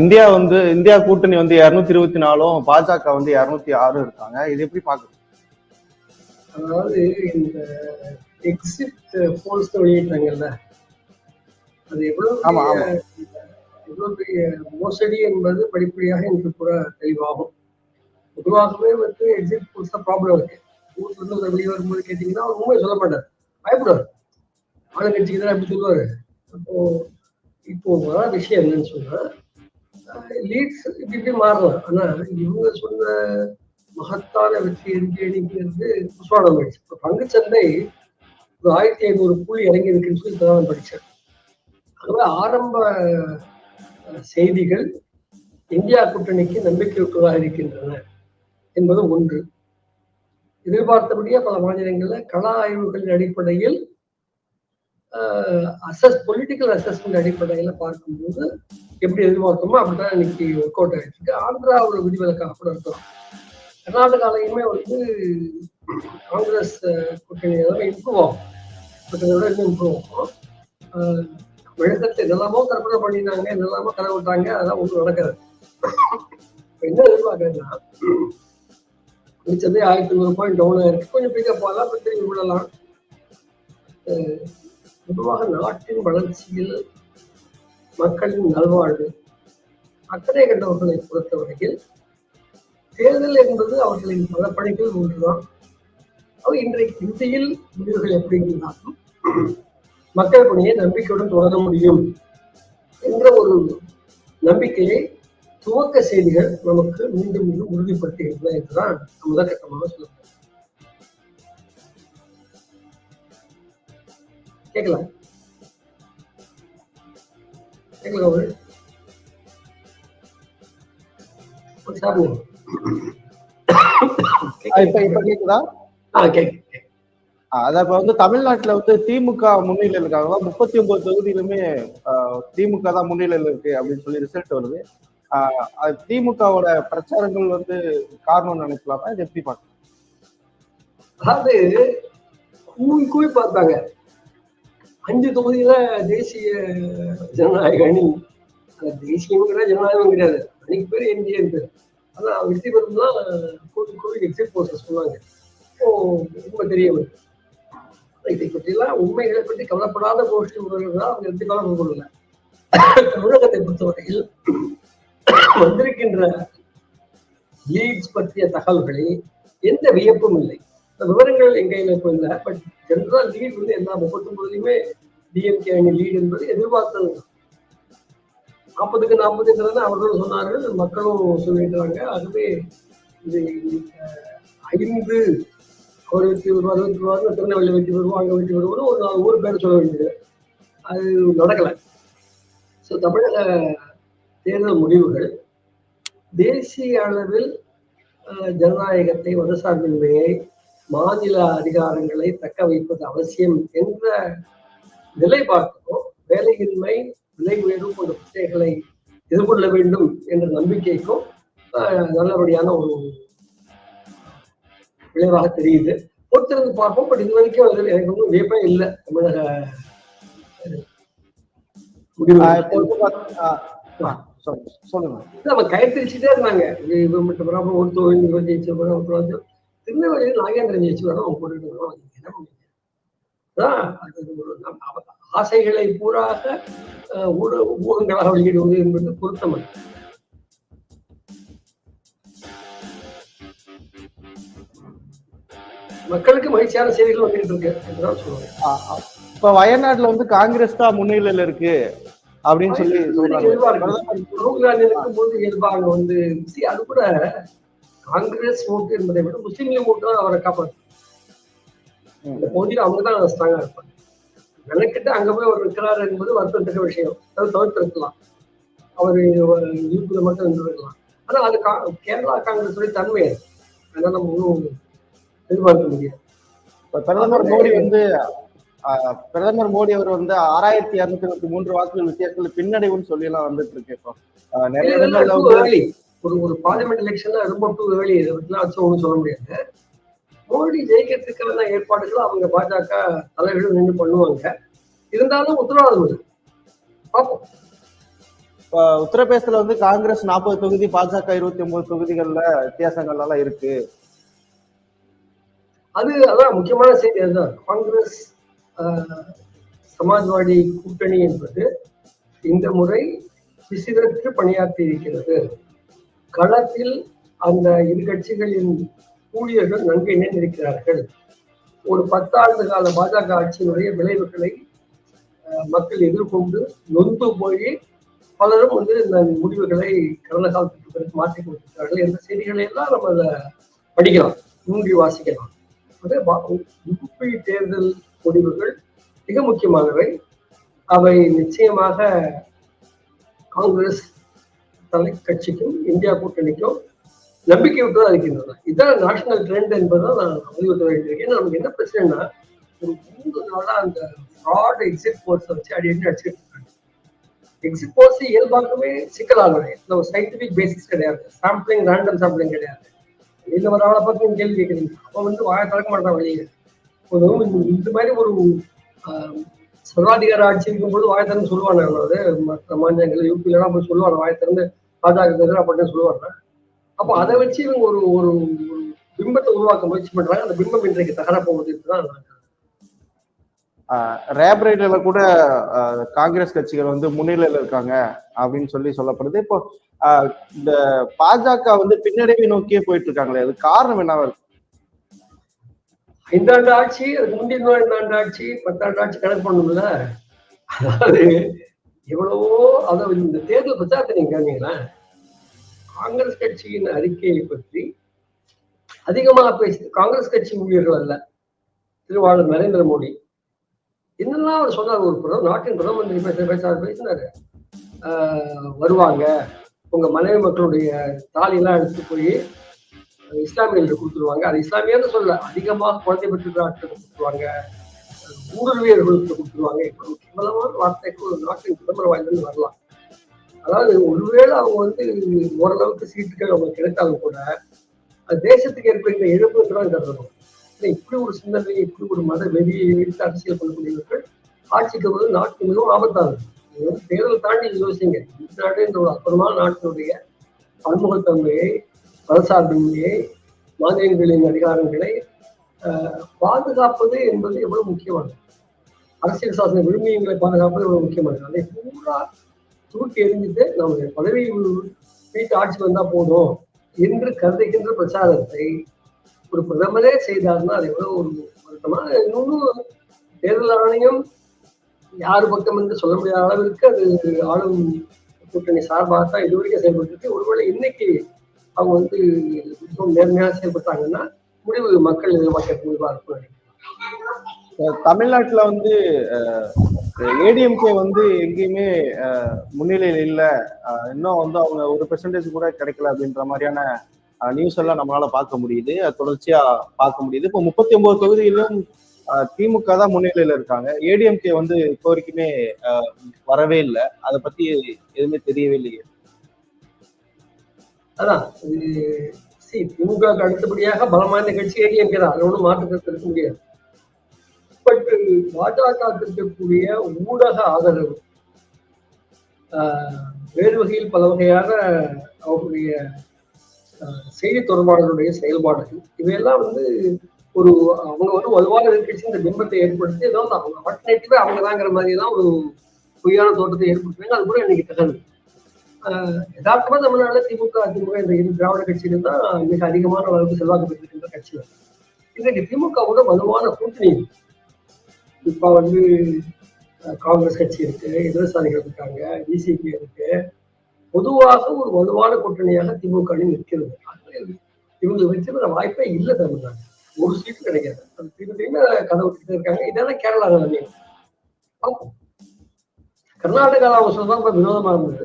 India வந்து India கூட்டணி வந்து இருநூத்தி இருபத்தி நாலும் பாஜக வந்து இருநூத்தி ஆறு இருக்காங்க. இது எப்படி பாக்குறது அதாவது இந்த எக்ஸிட் போல்ஸ் வெளியிட்டாங்கல்ல அது எவ்வளவு ஆமா, எவ்வளவு பெரிய மோசடி என்பது படிப்படியாக இன்று கூட தெளிவாகும். பொதுவாகவே வந்து எக்ஸிட் போல்ஸ் தான் ப்ராப்ளம் இருக்கு. ஊர்ல இருந்து வெளியே வரும்போது கேட்டீங்கன்னா அவர் உண்மையை சொல்ல மாட்டார். பயப்படுவார். ஆளுங்கட்சிக்கு தான் அப்படி சொல்லுவாரு? அப்போ இப்போ வர விஷயம் என்னன்னு சொன்னா லீட்ஸ் இப்படி இப்படி மாறலாம் ஆனா இவங்க சொன்ன மகத்தான வெற்றி எங்கே அணிங்கிறது புஸ்வானம் ஆயிடுச்சு இப்போ பங்குச்சந்தை ஒரு ஆயிரத்தி ஐநூறு புள்ளி இறங்கி இருக்குன்னு சொல்லி இப்பதான் நான் அதனால ஆரம்ப செய்திகள் இந்தியா கூட்டணிக்கு நம்பிக்கையூட்டுவதாக இருக்கின்றன என்பது ஒன்று எதிர்பார்த்தபடியே பல மாநிலங்களில் கள ஆய்வுகளின் அடிப்படையில் அசஸ் பொலிட்டிக்கல் அசஸ்மெண்ட் அடிப்படையில் பார்க்கும்போது எப்படி எதிர்பார்த்தோமோ அப்படிதான் இன்னைக்கு ஒர்க் அவுட் ஆயிட்டு இருக்கு. ஆந்திரா ஒரு விதிவிலக்காக கூட கர்நாடகாலையுமே வந்து காங்கிரஸ் கூட்டணி எல்லாமே இம்ப்ரூவ் ஆகும். விட இன்னும் இம்ப்ரூவ் ஆகும். தமிழகத்தை கற்பனை பண்ணிருந்தாங்க இதெல்லாமோ கதை விட்டாங்க அதெல்லாம் ஒன்றும் நடக்காது. என்ன எதிர்பார்க்கறேன்னா மிச்சதே ஆயிரத்தி நூறு பாயிண்ட் டவுன் ஆயிருக்கு. கொஞ்சம் பிக்கப் ஆகலாம் அப்புறம் திரும்பி விடலாம். பொதுவாக நாட்டின் வளர்ச்சியில் மக்களின் நல்வாழ்வு. அக்கறை கண்டவர்களை பொறுத்தவரையில் தேர்தல் என்பது அவர்களின் பல பணிகள் ஒன்றுதான். அவை இன்றைக்கு இந்தியில் முடிவுகள் எப்படி இருந்தாலும் மக்கள் பணியை நம்பிக்கையுடன் தொடர முடியும் என்ற ஒரு நம்பிக்கையை துவக்க செய்திகள் நமக்கு மீண்டும் மீண்டும் உறுதிப்படுத்துகின்றன என்றுதான் முதற்கட்டமாக சொல்லுங்கள் கேட்கலாம். ஒரு ஒரு சாப்பிடுங்க ஆஹ் இப்ப கேக்குதா அதான் இப்ப வந்து தமிழ்நாட்டுல வந்து திமுக முன்னிலையில் இருக்காங்க. முப்பத்தி ஒன்பது தொகுதியிலுமே திமுக தான் முன்னிலையில் இருக்கு அப்படின்னு சொல்லி ரிசல்ட் வருது. திமுகவோட பிரச்சாரங்கள் வந்து காரணம்னு நினைக்கலாமா? இது எப்படி பாக்க அதாவது கூவி கூவி பார்த்தாங்க. அஞ்சு தொகுதியில தேசிய ஜனநாயக அணி அந்த தேசியங்கிற ஜனநாயகம் கிடையாது. அன்னைக்கு பேர் எம்ஜிஆர் பேர். ஆனா வெற்றி பெறும்னா கூவி கூவி எக்ஸிட் போஸ்ட் சொன்னாங்க. இப்போ ரொம்ப தெரிய வருது. இதை பற்றிலாம் உண்மைகளை பற்றி கவலைப்படாத கோஷ்டி உறவுகள் அவங்க எடுத்து கவலை கொள்ளல தமிழகத்தை பொறுத்தவரையில் வந்திருக்கின்ற லீட்ஸ் பற்றிய தகவல்களில் எந்த வியப்பும் இல்லை. விவரங்கள் எங்க இப்போ இல்லை. பட் ஜென்ரல் லீட் வந்து எல்லா முப்பத்தொன்பதுலையுமே டிஎம்கே அணி லீடு என்பது எதிர்பார்த்தது. நாற்பதுக்கு நாற்பதுங்கிறத அவர்களும் சொன்னார்கள். மக்களும் சொல்லிடுறாங்க அதுவே இது ஐந்து அவர் வெற்றி வருவார் வெற்றி வருவார் திருநெல்வேலி வெற்றி வருவோம் அங்கே வெற்றி வருவோம் ஒரு நாலு ஊர் பேர் சொல்ல வேண்டியது. அது நடக்கலை. ஸோ தமிழக தேர்தல் முடிவுகள் தேசிய அளவில் ஜனநாயகத்தை மதசார்பின்மையை மாநில அதிகாரங்களை தக்க வைப்பது அவசியம் என்ற நிலைப்பாட்டுக்கும் வேலையின்மை விலை உயர்வு போன்ற பிரச்சனைகளை எதிர்கொள்ள வேண்டும் என்ற நம்பிக்கைக்கும் நல்லபடியான ஒரு விளைவாக தெரியுது. பொறுத்திருந்து பார்ப்போம். பட் இது வரைக்கும் எனக்கு ஒன்றும் வியப்பே இல்லை. தமிழக முடிவு. சொல்லுங்க நம்ம இருந்தாங்க. இது மட்டும் ப்ராப்ளம் ஒரு தொழில் ஜெயிச்சு வந்து திருநெல்வேலியில் நாகேந்திரன் ஜெயிச்சு வரோம் அவங்க என்ன பண்ணுவீங்க? நம்ம அவ- ஆசைகளை பூராக ஊட ஊகங்களாக வெளியிடுவது என்பது பொருத்தமல்ல. மக்களுக்கு மகிழ்ச்சியான செய்திகள் வந்துட்டு இருக்கு என்றுதான் சொல்லுவாங்க. இப்ப வயநாட்டுல வந்து காங்கிரஸ் தான் முன்னிலையில இருக்கு அப்படின்னு சொல்லி சொல்றாங்க. ராகுல் காந்தி இருக்கும்போது இயல்பாக வந்து அது கூட காங்கிரஸ் ஓட்டு என்பதை விட முஸ்லீம் லீக் ஓட்டு தான் அவரை காப்பாற்று இந்த பகுதியில் அவங்க தான் ஸ்ட்ராங்கா இருப்பாங்க. மெனக்கிட்டு அங்க போய் அவர் இருக்கிறார் என்பது வருத்தத்தக்க விஷயம். அது தவிர்த்திருக்கலாம். அவர் யூபியில மட்டும் இருந்திருக்கலாம் ஆனா அது கேரளா காங்கிரஸுடைய தன்மை அது அதனால நம்ம ஒன்றும் எதிர்பார்க்க முடியாது. பிரதமர் மோடி வந்து பிரதமர் மோடி அவர் வந்து ஆறாயிரத்தி இருநூத்தி இருபத்தி மூன்று வாக்குகள் வித்தியாசத்துல பின்னடைவுன்னு சொல்லி எல்லாம் வந்துட்டு இருக்கு இப்போ. நிறைய ஒரு ஒரு பார்லிமெண்ட் எலெக்ஷன்ல ரொம்ப டூ ஏர்லி இதை பற்றிலாம் வச்சு ஒன்றும் சொல்ல முடியாது. மோடி ஜெயிக்கிறதுக்கான ஏற்பாடுகளை அவங்க பாஜக தலைவர்கள் நின்று பண்ணுவாங்க. இருந்தாலும் உத்தரவாதம் இல்லை பார்ப்போம். இப்ப உத்தரப்பிரதேசத்துல வந்து காங்கிரஸ் நாற்பது தொகுதி பாஜக இருபத்தி ஒன்பது தொகுதிகள்ல வித்தியாசங்கள் எல்லாம் இருக்கு. அது அதான் முக்கியமான செய்தி அதுதான். காங்கிரஸ் சமாஜ்வாடி கூட்டணி என்பது இந்த முறை பிசிதற்கு பணியாற்றி இருக்கிறது. களத்தில் அந்த இரு கட்சிகளின் ஊழியர்கள் நன்கு இணைந்திருக்கிறார்கள். ஒரு பத்தாண்டு கால பாஜக ஆட்சியினுடைய விளைவுகளை மக்கள் எதிர்கொண்டு நொந்து போய் பலரும் வந்து இந்த முடிவுகளை கடந்த காலத்துக்கு பிறகு மாற்றி கொடுத்திருக்கிறார்கள் என்ற செய்திகளை எல்லாம் நம்ம அதை படிக்கலாம் நூன்றி வாசிக்கலாம். உபி தேர்தல் முடிவுகள் மிக முக்கியமானவை. அவை நிச்சயமாக காங்கிரஸ் தலை கட்சிக்கும் இந்தியா கூட்டணிக்கும் நம்பிக்கை விட்டு இருக்கின்றன இதான் நேஷனல் ட்ரெண்ட் என்பதை நான் வலியுறுத்த வேண்டியிருக்கேன் ஏன்னா நமக்கு என்ன பிரச்சனைனா ஒரு மூன்று நாளா அந்த ஃப்ராட் எக்ஸிட் போல்ஸ் வச்சு அடி அடி அடிச்சுட்டு இருக்காங்க. எக்ஸிட் போர்ஸ் இயல்பாகவே சிக்கலானவை இந்த ஒரு சயின்டிபிக் பேசிக்ஸ் கிடையாது. சாம்பிளிங் ரேண்டம் சாம்பிளிங் கிடையாது. இந்த ஒரு ஆளை பார்த்து நீங்க கேள்வி கேட்குறீங்க. அவன் வந்து வாய திறக்க மாட்டான் வெளியே ஒரு இந்த மாதிரி ஒரு சர்வாதிகார ஆட்சி இருக்கும்போது வாயை திறந்து சொல்லுவாங்க. அதாவது மற்ற மாநிலங்கள் யூபிலலாம் போய் சொல்லுவாங்க. வாயை திறந்து பாஜக எதிராக அப்படின்னு சொல்லுவாங்க. அப்போ அதை வச்சு இவங்க ஒரு ஒரு பிம்பத்தை உருவாக்க முயற்சி பண்றாங்க. அந்த பிம்பம் இன்றைக்கு தகர போகுது தான் ரேப்ரேட்ல கூட காங்கிரஸ் கட்சிகள் வந்து முன்னிலையில இருக்காங்க அப்படின்னு சொல்லி சொல்லப்படுது. இப்போ இந்த பாஜக வந்து பின்னடைவை நோக்கியே போயிட்டு இருக்காங்களே அது காரணம் என்னவா இருக்கு? ஐந்தாண்டு ஆட்சி அதுக்கு முந்தின ஐந்தாண்டு ஆட்சி பத்தாண்டு ஆட்சி கணக்கு பண்ணணும்ல? அதாவது எவ்வளவோ அதாவது இந்த தேர்தல் பிரச்சாரத்தை நீங்க கேட்டீங்களா? காங்கிரஸ் கட்சியின் அறிக்கையை பற்றி அதிகமாக பேசி காங்கிரஸ் கட்சி ஊழியர்கள் அல்ல திருவாளர் நரேந்திர மோடி. என்னெல்லாம் அவர் சொன்னார் ஒரு பிரதமர் நாட்டின் பிரதம மந்திரி பேச பேசார் பேசினாரு. ஆஹ் வருவாங்க உங்க மனைவி மக்களுடைய தாலியெல்லாம் எடுத்து போய் இஸ்லாமியர்களுக்கு கொடுத்துருவாங்க. அது இஸ்லாமியர்னு சொல்ல அதிகமாக குழந்தை பெற்று கொடுத்துருவாங்க ஊடுருவியர்களுக்கு கொடுத்துருவாங்க. இப்படி கேவலமான வார்த்தைக்கு ஒரு நாட்டின் பிரதமர் வாய்ந்தது வரலாம். அதாவது ஒருவேளை அவங்க வந்து ஓரளவுக்கு சீட்டுகள் அவங்க கிடைத்தாலும் கூட அது தேசத்துக்கு ஏற்படுகிற இழப்பு தான் கருதணும் இப்படி ஒரு சிந்தனை இப்படி ஒரு மத வெறியை வைத்து அரசியல் பண்ணக்கூடியவர்கள் ஆட்சிக்கு வந்து நாட்டு மிகவும் ஆபத்தானது. இது வந்து தேர்தல் தாண்டி யோசிங்க. இந்த நாடு இந்த ஒரு அற்புதமான நாட்டினுடைய பன்முகத்தன்மையை மதசார்பின்மையை மாநிலங்களின் அதிகாரங்களை பாதுகாப்பது என்பது எவ்வளவு முக்கியமானது அரசியல் சாசன விழுமியங்களை பாதுகாப்பது எவ்வளவு முக்கியமானது அதை பூரா தூக்கி எறிஞ்சிட்டு நம்முடைய பதவி வீட்டு ஆட்சி வந்தா போதும் என்று கருதுகின்ற பிரச்சாரத்தை ஒரு பிரதமரே செய்தார்னா அது எவ்வளவு ஒரு வருத்தமா இன்னொன்னு தேர்தல் ஆணையம் யார் பக்கம் என்று சொல்ல முடியாத அளவிற்கு அது ஆளும் கூட்டணி சார்பாக தான் இதுவரைக்கும் செயல்பட்டு ஒருவேளை இன்னைக்கு அவங்க வந்து மிகவும் நேர்மையாக செயல்பட்டாங்கன்னா முடிவு மக்கள் எதிர்பார்க்க முடிவா இருக்கும் நினைக்கிறேன். அஹ் தமிழ்நாட்டுல வந்து ஏடிஎம்கே வந்து எங்கேயுமே முன்னிலையில் இல்ல. இன்னும் வந்து அவங்க ஒரு பெர்சன்டேஜ் கூட கிடைக்கல அப்படின்ற மாதிரியான நியூஸ் எல்லாம் நம்மளால பார்க்க முடியுது. தொடர்ச்சியா பார்க்க முடியுது. இப்போ முப்பத்தி ஒன்பது தொகுதியிலும் திமுக தான் முன்னிலையில இருக்காங்க. ஏடிஎம்கே வந்து இப்போ வரைக்குமே வரவே இல்லை. அதை பத்தி எதுவுமே தெரியவே இல்லையே. அதான் இது அடுத்தபடியாக பலமான கட்சி ஏடிஎம்கே தான் அது ஒன்றும் மாற்றத்தை இருக்க முடியாது. பட் பாஜக இருக்கக்கூடிய ஊடக ஆதரவு ஆஹ், வேறு வகையில் பல வகையான அவருடைய செய்தி தொடர்பாளர்களுடைய செயல்பாடுகள் இவையெல்லாம் வந்து ஒரு அவங்க வந்து வலுவாக எதிர்கட்சி இந்த பிம்பத்தை ஏற்படுத்தி ஏதோ வந்து அவங்க ஆல்டர்னேட்டிவே அவங்க தாங்கிற மாதிரி தான் ஒரு பொய்யான தோட்டத்தை ஏற்படுத்துறாங்க. அது கூட இன்னைக்கு தகவல். யதார்த்தமா தமிழ்நாடுல திமுக அதிமுக இந்த இரு திராவிட கட்சிகள் தான் மிக அதிகமான அளவுக்கு செல்வாக்கு பெற்றிருக்கின்ற கட்சிகள் இன்றைக்கு திமுகவோட வலுவான கூட்டணி இருக்கு. இப்ப வந்து காங்கிரஸ் கட்சி இருக்கு இடதுசாரிகள் இருக்காங்க பிசிபி இருக்கு. பொதுவாக ஒரு வலுவான கூட்டணியாக திமுக அணி நிற்கிறது. இவங்க வச்சுக்கிற வாய்ப்பே இல்லை தமிழ்நாடு. ஒரு சீட்டு கிடைக்காது. அது திரும்ப திரும்ப கதை விட்டுட்டு இருக்காங்க. இதெல்லாம் கேரளா நிலைமை கர்நாடகாவில் அவங்க சொல்றது ரொம்ப வினோதமா இருந்தது.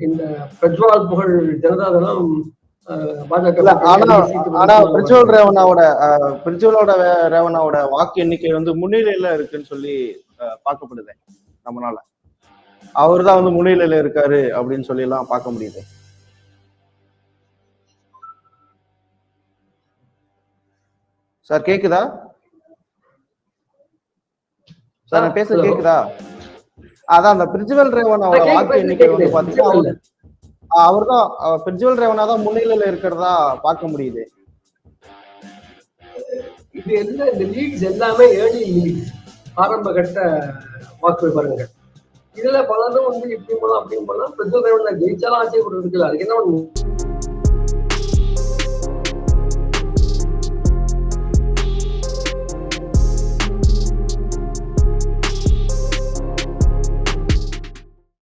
இந்த பிரஜ்வால் புகழ் ஜனதாதளம் ஆனா ரேவனாவோட வாக்கு எண்ணிக்கை வந்து முன்னிலையில இருக்குன்னு சொல்லி பார்க்கப்படுது நம்மளால. அவர் தான் வந்து முன்னிலையில இருக்காரு அப்படின்னு சொல்லி எல்லாம் பார்க்க முடியுது. சார் கேக்குதா? சார் நான் பேச. கேக்குதா? அதான் அந்த பிரிஜுவல் ரேவன் அவரோட வாக்கு எண்ணிக்கை வந்து பாத்தீங்கன்னா அவர் தான் பிரிஜுவல் ரேவனா தான் முன்னிலையில இருக்கிறதா பார்க்க முடியுது. இது எல்லாம் இந்த லீட்ஸ் எல்லாமே ஏர்லி லீட்ஸ் ஆரம்ப கட்ட வாக்கு விவரங்கள் இதுல பலரும் வந்து இப்படி போலாம் அப்படின்னு போலாம். பிரச்சனை ஜெயிச்சாலும் ஆச்சரியப்பட்டு இருக்குல்ல அதுக்கு என்ன